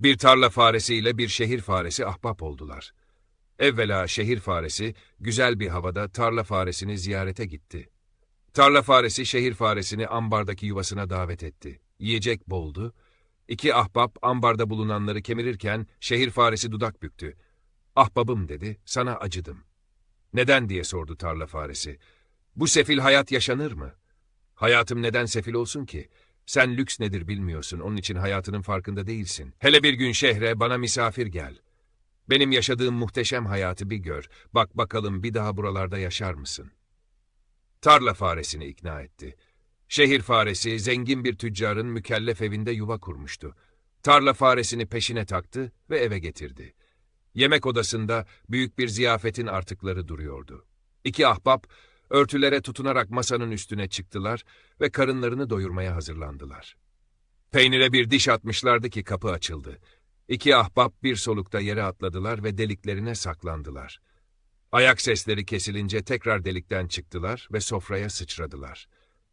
Bir tarla faresi ile bir şehir faresi ahbap oldular. Evvela şehir faresi güzel bir havada tarla faresini ziyarete gitti. Tarla faresi şehir faresini ambardaki yuvasına davet etti. Yiyecek boldu. İki ahbap ambarda bulunanları kemirirken şehir faresi dudak büktü. Ahbabım dedi, sana acıdım. Neden diye sordu tarla faresi. Bu sefil hayat yaşanır mı? Hayatım neden sefil olsun ki? Sen lüks nedir bilmiyorsun, onun için hayatının farkında değilsin. Hele bir gün şehre bana misafir gel. Benim yaşadığım muhteşem hayatı bir gör. Bak bakalım bir daha buralarda yaşar mısın? Tarla faresini ikna etti. Şehir faresi zengin bir tüccarın mükellef evinde yuva kurmuştu. Tarla faresini peşine taktı ve eve getirdi. Yemek odasında büyük bir ziyafetin artıkları duruyordu. İki ahbap örtülere tutunarak masanın üstüne çıktılar ve karınlarını doyurmaya hazırlandılar. Peynire bir diş atmışlardı ki kapı açıldı. İki ahbap bir solukta yere atladılar ve deliklerine saklandılar. Ayak sesleri kesilince tekrar delikten çıktılar ve sofraya sıçradılar.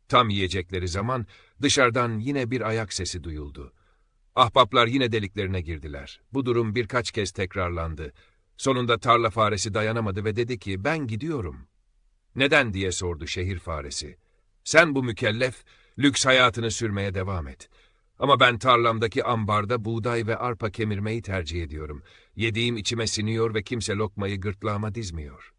Tam yiyecekleri zaman dışarıdan yine bir ayak sesi duyuldu. Ahbaplar yine deliklerine girdiler. Bu durum birkaç kez tekrarlandı. Sonunda tarla faresi dayanamadı ve dedi ki ben gidiyorum. Neden diye sordu şehir faresi. Sen bu mükellef, lüks hayatını sürmeye devam et. Ama ben tarlamdaki ambarda buğday ve arpa kemirmeyi tercih ediyorum. Yediğim içime siniyor ve kimse lokmayı gırtlağıma dizmiyor.